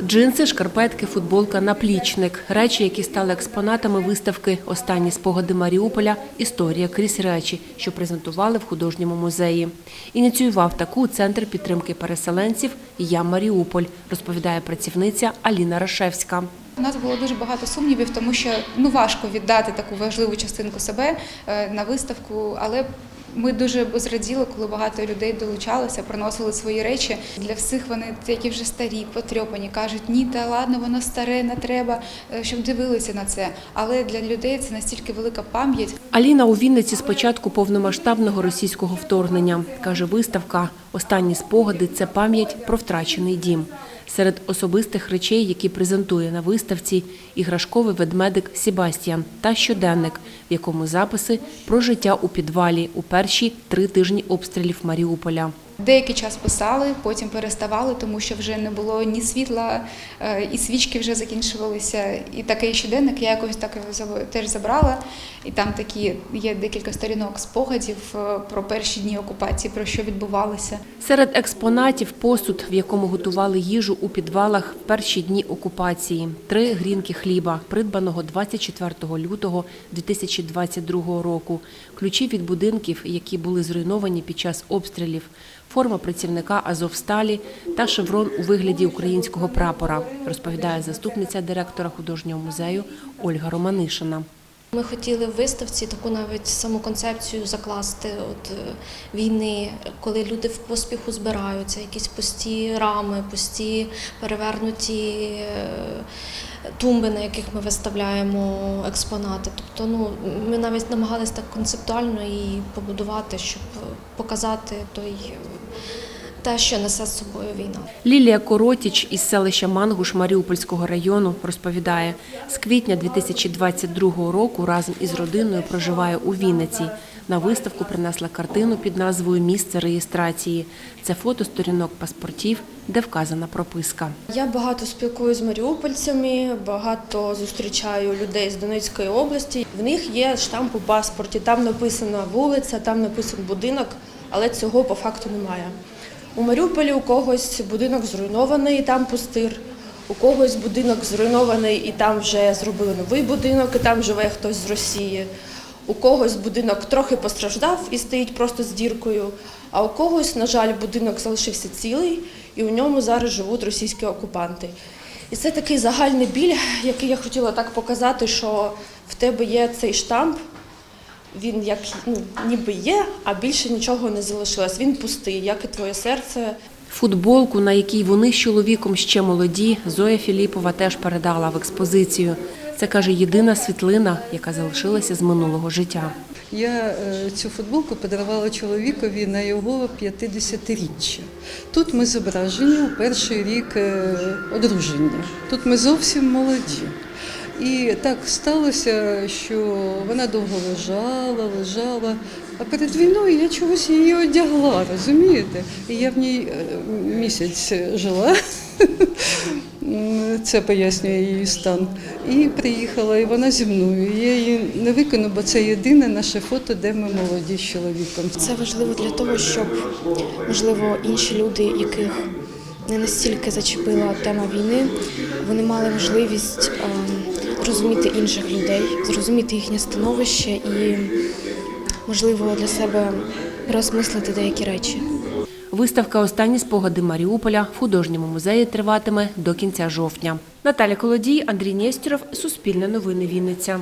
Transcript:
Джинси, шкарпетки, футболка, наплічник – речі, які стали експонатами виставки «Останні спогади Маріуполя. Історія крізь речі», що презентували в художньому музеї. Ініціював таку центр підтримки переселенців «Я Маріуполь», розповідає працівниця Аліна Рашевська. У нас було дуже багато сумнівів, тому що ну важко віддати таку важливу частинку себе е, на виставку, але ми дуже зраділи, коли багато людей долучалося, приносили свої речі. Для всіх вони які вже старі, потрьопані, кажуть, ні, та ладно, воно старе, не треба, е, щоб дивилися на це. Але для людей це настільки велика пам'ять. Аліна у Вінниці з початку повномасштабного російського вторгнення. Каже, виставка «Останні спогади – це пам'ять про втрачений дім». Серед особистих речей, які презентує на виставці, іграшковий ведмедик Себастьян та щоденник, в якому записи про життя у підвалі у перші три тижні обстрілів Маріуполя. Деякий час писали, потім переставали, тому що вже не було ні світла, е, і свічки вже закінчувалися. І такий щоденник я якось так його теж забрала. І там такі є декілька сторінок спогадів е, про перші дні окупації, про що відбувалося. Серед експонатів посуд, в якому готували їжу у підвалах в перші дні окупації. Три грінки хліба, придбаного 24 лютого 2022 року. Ключі від будинків, які були зруйновані під час обстрілів. Форма працівника Азовсталі та шеврон у вигляді українського прапора, розповідає заступниця директора художнього музею Ольга Романишина. Ми хотіли в виставці таку навіть саму концепцію закласти от е, війни, коли люди в поспіху збираються, якісь пусті рами, пусті перевернуті е, тумби, на яких ми виставляємо експонати. Тобто, ну ми навіть намагалися так концептуально і побудувати, щоб показати той те, що несе з собою війна. Лілія Коротіч із селища Мангуш Маріупольського району розповідає, з квітня 2022 року разом із родиною проживає у Вінниці. На виставку принесла картину під назвою Місце реєстрації. Це фото сторінок паспортів, де вказана прописка. Я багато спілкуюся з маріупольцями, багато зустрічаю людей з Донецької області. В них є штамп у паспорті, там написана вулиця, там написаний будинок, але цього по факту немає. У Маріуполі у когось будинок зруйнований, і там пустир. У когось будинок зруйнований, і там вже зробили новий будинок, і там живе хтось з Росії. У когось будинок трохи постраждав і стоїть просто з діркою, а у когось, на жаль, будинок залишився цілий, і у ньому зараз живуть російські окупанти. І це такий загальний біль, який я хотіла так показати, що в тебе є цей штамп, він як ну, ніби є, а більше нічого не залишилось. Він пустий, як і твоє серце. Футболку, на якій вони з чоловіком ще молоді, Зоя Філіпова теж передала в експозицію. Це каже єдина світлина, яка залишилася з минулого життя. Я е, цю футболку подарувала чоловікові на його 50-річчя. Тут ми зображені у перший рік е, одруження. Тут ми зовсім молоді. І так сталося, що вона довго лежала, лежала. А перед війною я чогось її одягла, розумієте? І я в ній е, місяць жила. Це пояснює її стан. І приїхала, і вона зі мною. Я її не викину, бо це єдине наше фото, де ми молоді з чоловіком. Це важливо для того, щоб можливо інші люди, яких не настільки зачепила тема війни, вони мали можливість зрозуміти інших людей, зрозуміти їхнє становище і, можливо, для себе розмислити деякі речі. Виставка Останні спогади Маріуполя в художньому музеї триватиме до кінця жовтня. Наталя Колодій, Андрій Нєстєров, Суспільне новини Вінниця.